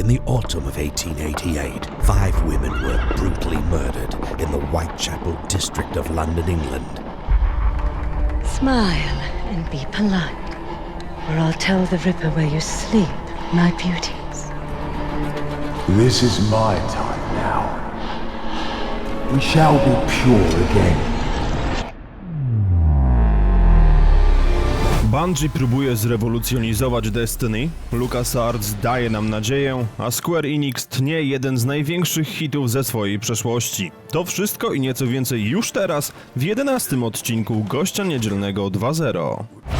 In the autumn of 1888, five women were brutally murdered in the Whitechapel district of London, England. Smile and be polite, or I'll tell the Ripper where you sleep, my beauties. This is my time now. We shall be pure again. Bungie próbuje zrewolucjonizować Destiny, LucasArts daje nam nadzieję, a Square Enix tnie jeden z największych hitów ze swojej przeszłości. To wszystko i nieco więcej już teraz w 11 odcinku Gościa Niedzielnego 2.0.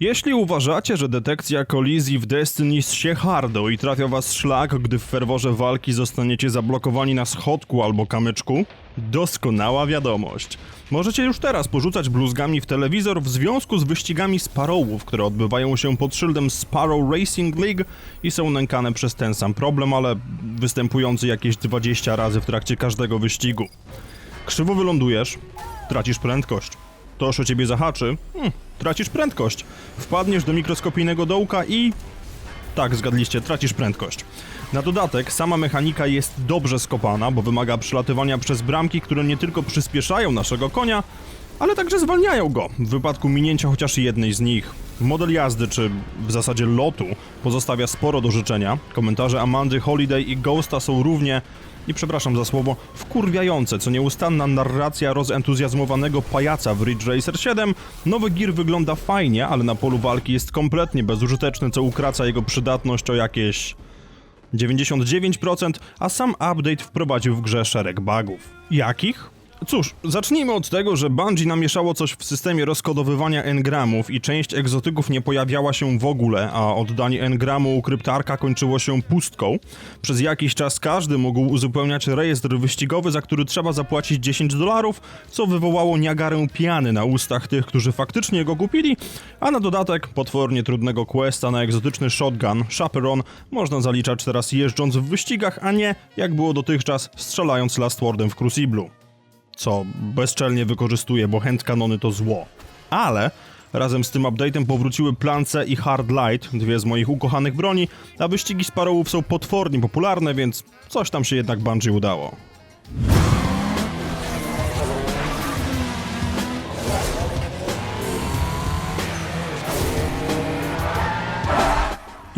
Jeśli uważacie, że detekcja kolizji w Destiny się hardo i trafia was szlak, gdy w ferworze walki zostaniecie zablokowani na schodku albo kamyczku, doskonała wiadomość. Możecie już teraz porzucać bluzgami w telewizor w związku z wyścigami Sparrowów, które odbywają się pod szyldem Sparrow Racing League i są nękane przez ten sam problem, ale występujący jakieś 20 razy w trakcie każdego wyścigu. Krzywo wylądujesz, tracisz prędkość. Toż o ciebie zahaczy, hmm, tracisz prędkość. Wpadniesz do mikroskopijnego dołka i... Tak, zgadliście, tracisz prędkość. Na dodatek, sama mechanika jest dobrze skopana, bo wymaga przelatywania przez bramki, które nie tylko przyspieszają naszego konia, ale także zwalniają go w wypadku minięcia chociaż jednej z nich. Model jazdy, czy w zasadzie lotu, pozostawia sporo do życzenia. Komentarze Amandy, Holiday i Ghosta są równie, i przepraszam za słowo, wkurwiające, co nieustanna narracja rozentuzjazmowanego pajaca w Ridge Racer 7. Nowy Gear wygląda fajnie, ale na polu walki jest kompletnie bezużyteczny, co ukraca jego przydatność o jakieś 99%, a sam update wprowadził w grze szereg bugów. Jakich? Cóż, zacznijmy od tego, że Bungie namieszało coś w systemie rozkodowywania engramów i część egzotyków nie pojawiała się w ogóle, a oddanie engramu u kryptarka kończyło się pustką. Przez jakiś czas każdy mógł uzupełniać rejestr wyścigowy, za który trzeba zapłacić 10 dolarów, co wywołało niagarę piany na ustach tych, którzy faktycznie go kupili, a na dodatek potwornie trudnego questa na egzotyczny shotgun, Chaperon, można zaliczać teraz jeżdżąc w wyścigach, a nie, jak było dotychczas, strzelając Last Wordem w Cruciblu co bezczelnie wykorzystuje, bo handkanony to zło. Ale razem z tym update'em powróciły Plance i Hard Light, dwie z moich ukochanych broni, a wyścigi Sparrowów są potwornie popularne, więc coś tam się jednak Bungie udało.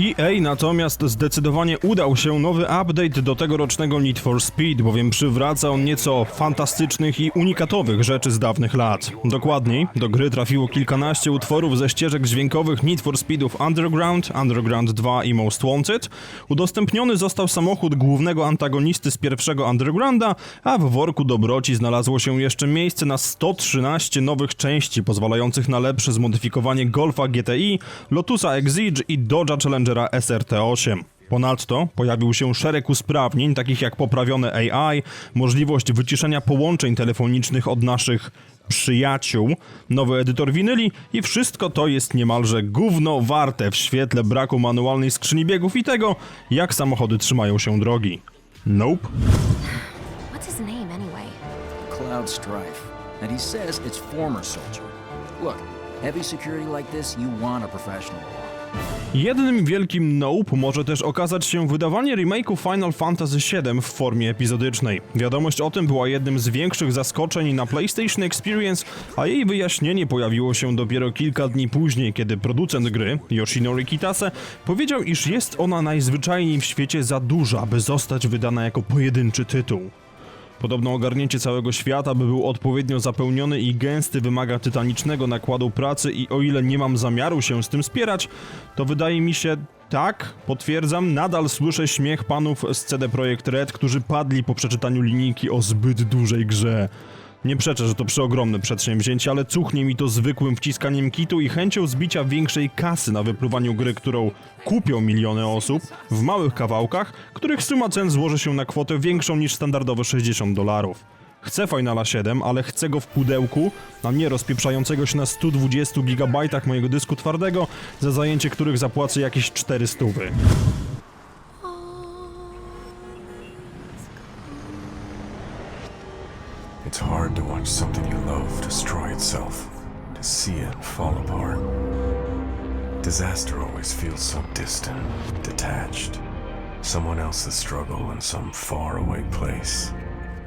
EA natomiast zdecydowanie udał się nowy update do tegorocznego Need for Speed, bowiem przywraca on nieco fantastycznych i unikatowych rzeczy z dawnych lat. Dokładniej, do gry trafiło kilkanaście utworów ze ścieżek dźwiękowych Need for Speedów Underground, Underground 2 i Most Wanted. Udostępniony został samochód głównego antagonisty z pierwszego Undergrounda, a w worku dobroci znalazło się jeszcze miejsce na 113 nowych części, pozwalających na lepsze zmodyfikowanie Golfa GTI, Lotusa Exige i Dodge'a Challengera SRT8. Ponadto pojawił się szereg usprawnień, takich jak poprawione AI, możliwość wyciszenia połączeń telefonicznych od naszych przyjaciół, nowy edytor winyli i wszystko to jest niemalże gówno warte w świetle braku manualnej skrzyni biegów i tego, jak samochody trzymają się drogi. Nope. What's his name anyway? Cloud Strife. And he says it's former soldier. Look, heavy security like this, you want a professional. Jednym wielkim nope może też okazać się wydawanie remake'u Final Fantasy VII w formie epizodycznej. Wiadomość o tym była jednym z większych zaskoczeń na PlayStation Experience, a jej wyjaśnienie pojawiło się dopiero kilka dni później, kiedy producent gry, Yoshinori Kitase, powiedział, iż jest ona najzwyczajniej w świecie za duża, by zostać wydana jako pojedynczy tytuł. Podobno ogarnięcie całego świata, by był odpowiednio zapełniony i gęsty, wymaga tytanicznego nakładu pracy i o ile nie mam zamiaru się z tym spierać, to wydaje mi się tak, potwierdzam, nadal słyszę śmiech panów z CD Projekt Red, którzy padli po przeczytaniu linijki o zbyt dużej grze. Nie przeczę, że to przeogromne przedsięwzięcie, ale cuchnie mi to zwykłym wciskaniem kitu i chęcią zbicia większej kasy na wypluwaniu gry, którą kupią miliony osób, w małych kawałkach, których suma cen złoży się na kwotę większą niż standardowe 60 dolarów. Chcę Finala 7, ale chcę go w pudełku, a nie rozpieprzającego się na 120 GB mojego dysku twardego, za zajęcie których zapłacę jakieś 400. It's hard to watch something you love destroy itself. to see it fall apart. Disaster always feels so distant, detached. Someone else's struggle in some faraway place.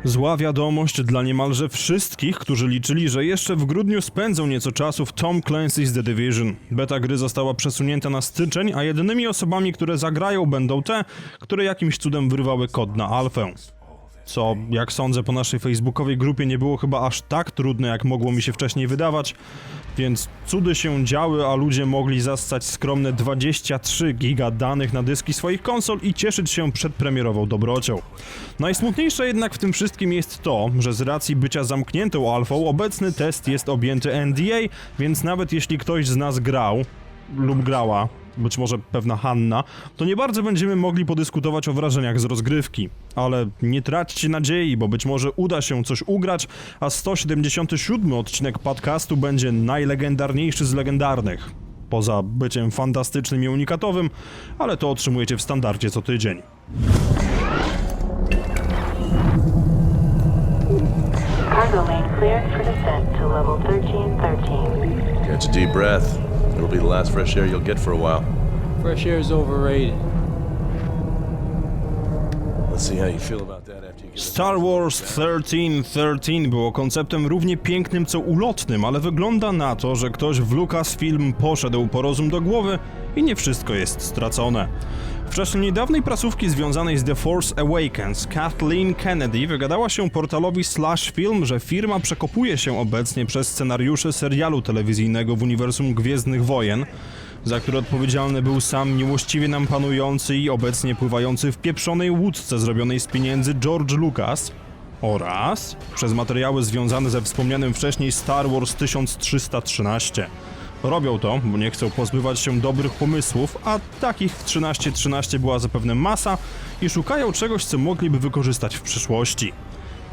Zła wiadomość dla niemalże wszystkich, którzy liczyli, że jeszcze w grudniu spędzą nieco czasu w Tom Clancy's The Division. Beta gry została przesunięta na styczeń, a jedynymi osobami, które zagrają będą te, które jakimś cudem wyrwały kod na alfę. Co, jak sądzę, po naszej facebookowej grupie nie było chyba aż tak trudne, jak mogło mi się wcześniej wydawać, więc cudy się działy, a ludzie mogli zastać skromne 23 giga danych na dyski swoich konsol i cieszyć się przedpremierową dobrocią. Najsmutniejsze jednak w tym wszystkim jest to, że z racji bycia zamkniętą alfą, obecny test jest objęty NDA, więc nawet jeśli ktoś z nas grał lub grała, być może pewna Hanna, to nie bardzo będziemy mogli podyskutować o wrażeniach z rozgrywki. Ale nie traćcie nadziei, bo być może uda się coś ugrać, a 177 odcinek podcastu będzie najlegendarniejszy z legendarnych. Poza byciem fantastycznym i unikatowym, ale to otrzymujecie w standardzie co tydzień. Cargo lane cleared for descent to level 1313. Catch a deep breath. It'll be the last fresh air you'll get for a while. Fresh air is overrated. Star Wars 1313 było konceptem równie pięknym co ulotnym, ale wygląda na to, że ktoś w Lucasfilm poszedł po rozum do głowy i nie wszystko jest stracone. W czasie niedawnej prasówki związanej z The Force Awakens, Kathleen Kennedy wygadała się portalowi Slash Film, że firma przekopuje się obecnie przez scenariusze serialu telewizyjnego w uniwersum Gwiezdnych Wojen, za który odpowiedzialny był sam miłościwie nam panujący i obecnie pływający w pieprzonej łódce zrobionej z pieniędzy George Lucas oraz przez materiały związane ze wspomnianym wcześniej Star Wars 1313. Robią to, bo nie chcą pozbywać się dobrych pomysłów, a takich w 1313 była zapewne masa i szukają czegoś, co mogliby wykorzystać w przyszłości.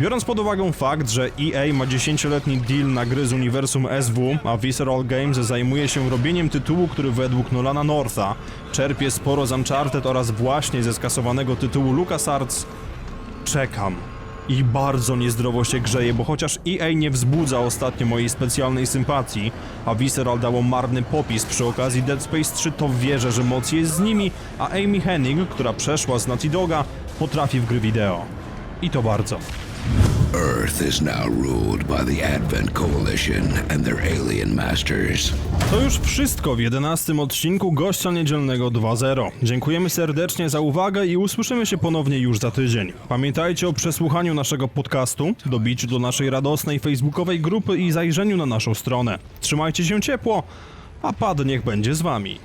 Biorąc pod uwagę fakt, że EA ma 10-letni deal na gry z uniwersum SW, a Visceral Games zajmuje się robieniem tytułu, który według Nolana Northa czerpie sporo z Uncharted oraz właśnie ze skasowanego tytułu LucasArts, czekam. I bardzo niezdrowo się grzeje, bo chociaż EA nie wzbudza ostatnio mojej specjalnej sympatii, a Visceral dało marny popis przy okazji Dead Space 3, to wierzę, że moc jest z nimi, a Amy Hennig, która przeszła z Naughty Doga, potrafi w gry wideo. I to bardzo. Earth is now ruled by the Advent Coalition and their alien masters. To już wszystko w 11 odcinku Gościa Niedzielnego 2.0. Dziękujemy serdecznie za uwagę i usłyszymy się ponownie już za tydzień. Pamiętajcie o przesłuchaniu naszego podcastu, dobiciu do naszej radosnej facebookowej grupy i zajrzeniu na naszą stronę. Trzymajcie się ciepło, a pad niech będzie z wami.